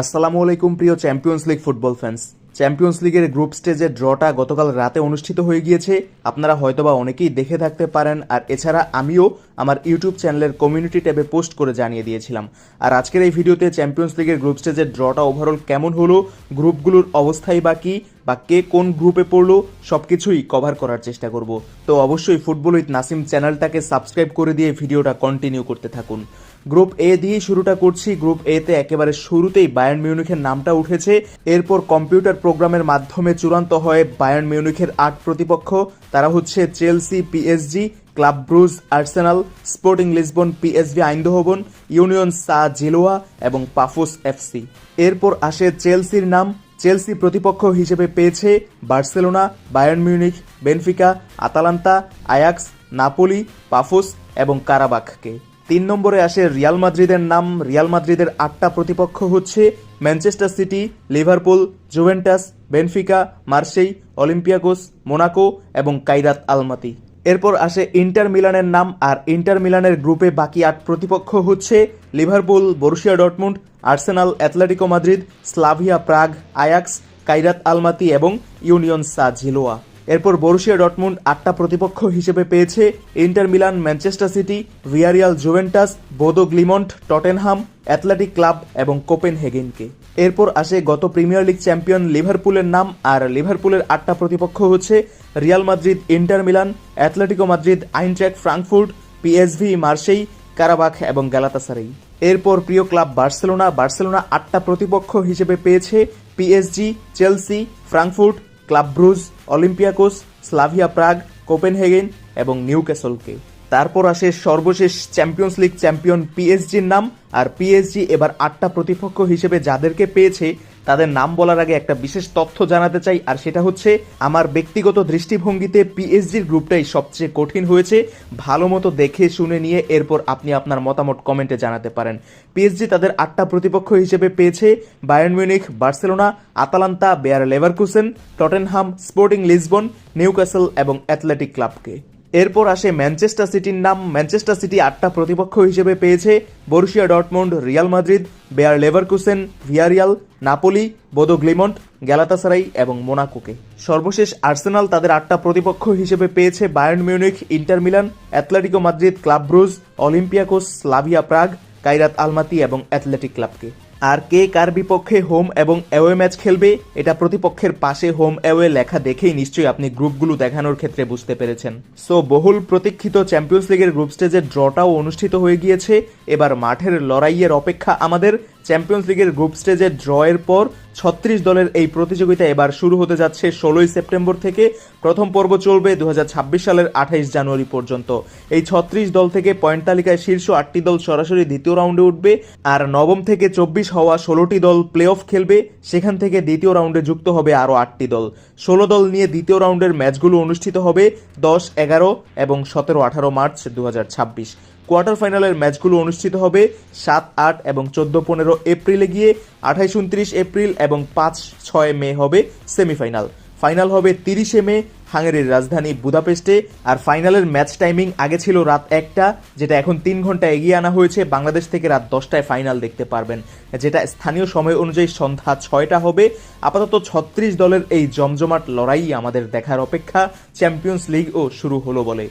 আসসালামু আলাইকুম, প্রিয় champions league football fans champions লিগের গ্রুপ স্টেজের ড্রটা গতকাল রাতে অনুষ্ঠিত হয়ে গিয়েছে। আপনারা হয়তোবা অনেকেই দেখে থাকতে পারেন, আর এছাড়া আমিও আমার ইউটিউব চ্যানেলের কমিউনিটি ট্যাবে পোস্ট করে জানিয়ে দিয়েছিলাম। আর আজকের এই ভিডিওতে চ্যাম্পিয়ন্স লিগের গ্রুপ স্টেজের ড্রটা ওভারঅল কেমন হলো, গ্রুপগুলোর অবস্থাই বা কী, বা কে কোন গ্রুপে পড়ল সব কিছুই কভার করার চেষ্টা করব। তো অবশ্যই ফুটবল উইথ নাসিম চ্যানেলটাকে সাবস্ক্রাইব করে দিয়ে ভিডিওটা কন্টিনিউ করতে থাকুন। গ্রুপ এ দিয়েই শুরুটা করছি। গ্রুপ এ তে একেবারে শুরুতেই বায়ার্ন মিউনিখের নামটা উঠেছে। এরপর কম্পিউটার প্রোগ্রামের মাধ্যমে চূড়ান্ত হয় বায়ার্ন মিউনিখের আট প্রতিপক্ষ। তারা হচ্ছে Chelsea, PSG, club Brugge, Arsenal, Sporting Lisbon, PSV, Eindhoven, Union সা, জিলোয়া এবং পাফোস এফসি। এরপর আসে চেলসির নাম। চেলসি প্রতিপক্ষ হিসেবে পেয়েছে Barcelona, Bayern Munich, Benfica, Atalanta, Ajax, Napoli, Pafos এবং কারাবাখকে। তিন নম্বরে আসে রিয়াল মাদ্রিদের নাম। রিয়াল মাদ্রিদের আটটা প্রতিপক্ষ হচ্ছে Manchester City, Liverpool, Juventus, Benfica, Marseille Olympiacos Monaco এবং কাইরাত আলমাতি। এরপর আসে ইন্টার মিলানের নাম আর ইন্টার মিলানের গ্রুপে বাকি আট প্রতিপক্ষ হচ্ছে Liverpool, Borussia Dortmund Arsenal Atletico Madrid, Slavia Prague, Ajax Kairat Almaty এবং ইউনিয়ন সা ঝিলোয়া এরপর বরুশিয়া ডটমুন্ড আটটা প্রতিপক্ষ হিসেবে পেয়েছে। Inter Milan, Manchester City, Villarreal Juventus, Bodo Glimt, Tottenham, Athletic Club এবং কোপেনহেগেনকে। এরপর আসে গত প্রিমিয়ার লিগ চ্যাম্পিয়ন লিভারপুলের নাম, আর লিভারপুলের আটটা প্রতিপক্ষ হচ্ছে Real Madrid, Inter Milan, Atletico Madrid Eintracht Frankfurt PSV Marseille Qarabag এবং গ্যালাতাসারাই। এরপর প্রিয় ক্লাব বার্সেলোনা বার্সেলোনা আটটা প্রতিপক্ষ হিসেবে পেয়েছে PSG Chelsea, Frankfurt Club Brugge, Olympiacos, Slavia Prague, Copenhagen এবং নিউ নিউক্যাসলকে। তারপর আসে সর্বশেষ চ্যাম্পিয়ন্স লিগ চ্যাম্পিয়ন পিএসজির নাম, আর পিএসজি এবার আটটা প্রতিপক্ষ হিসেবে যাদেরকে পেয়েছে তাদের নাম বলার আগে একটা বিশেষ তথ্য জানাতে চাই, আর সেটা হচ্ছে আমার ব্যক্তিগত দৃষ্টিভঙ্গিতে পিএসজির গ্রুপটাই সবচেয়ে কঠিন হয়েছে। ভালো মতো দেখে শুনে নিয়ে এরপর আপনি আপনার মতামত কমেন্টে জানাতে পারেন। পিএসজি তাদের আটটা প্রতিপক্ষ হিসেবে পেয়েছে, Bayern Munich, Barcelona, Atalanta, Bayer Leverkusen, Tottenham, Sporting Lisbon Newcastle এবং অ্যাথলেটিক ক্লাবকে। এরপর আসে ম্যানচেস্টার সিটির নাম। ম্যানচেস্টার সিটি আটটা প্রতিপক্ষ হিসেবে পেয়েছে। Borussia Dortmund Real Madrid, Bayer Leverkusen, Villarreal, Napoli, Bodo Glimt, Galatasaray এবং মোনাকোকে। সর্বশেষ আর্সেনাল তাদের আটটা প্রতিপক্ষ হিসেবে পেয়েছে Bayern Munich, Inter Milan Atletico Madrid Club Brugge, Olympiacos Slavia Prague Kairat Almaty এবং অ্যাথলেটিক ক্লাবকে। আর কে কার বিপক্ষে হোম এবং অ্যাওয়ে ম্যাচ খেলবে, এটা প্রতিপক্ষের পাশে হোম অ্যাওয়ে লেখা দেখেই নিশ্চয়ই আপনি গ্রুপগুলো দেখানোর ক্ষেত্রে বুঝতে পেরেছেন। সো বহুল প্রতীক্ষিত চ্যাম্পিয়ন্স লিগের গ্রুপ স্টেজের ড্রটাও অনুষ্ঠিত হয়ে গিয়েছে। এবার মাঠের লড়াইয়ের অপেক্ষা আমাদের। চ্যাম্পিয়ন্স লিগের গ্রুপ স্টেজের ড্রয়ের পর ছত্রিশ দলের এই প্রতিযোগিতা এবার শুরু হতে যাচ্ছে ষোলোই সেপ্টেম্বর থেকে। প্রথম পর্ব চলবে দু হাজার ছাব্বিশ সালের আঠাইশ জানুয়ারি পর্যন্ত। এই ছত্রিশ দল থেকে পয়েন্ট তালিকায় শীর্ষ আটটি দল সরাসরি দ্বিতীয় রাউন্ডে উঠবে আর নবম থেকে চব্বিশ হওয়া ষোলোটি দল প্লে অফ খেলবে। সেখান থেকে দ্বিতীয় রাউন্ডে যুক্ত হবে আরও আটটি দল। ষোলো দল নিয়ে দ্বিতীয় রাউন্ডের ম্যাচগুলো অনুষ্ঠিত হবে দশ, এগারো এবং সতেরো আঠারো মার্চ দু হাজার ছাব্বিশ। কোয়ার্টার ফাইনালের ম্যাচগুলো অনুষ্ঠিত হবে সাত, আট এবং চোদ্দ, পনেরো এপ্রিলে গিয়ে আঠাইশ, উনত্রিশ এপ্রিল এবং পাঁচ, ছয় মে হবে সেমিফাইনাল। ফাইনাল হবে তিরিশে মে, হাঙ্গেরির রাজধানী বুদাপেস্টে। আর ফাইনালের ম্যাচ টাইমিং আগে ছিল রাত একটা, যেটা এখন তিন ঘণ্টা এগিয়ে আনা হয়েছে। বাংলাদেশ থেকে রাত দশটায় ফাইনাল দেখতে পারবেন, যেটা স্থানীয় সময় অনুযায়ী সন্ধ্যা ছয়টা হবে। আপাতত ছত্রিশ দলের এই জমজমাট লড়াই আমাদের দেখার অপেক্ষা। চ্যাম্পিয়ন্স লিগও শুরু হলো বলে।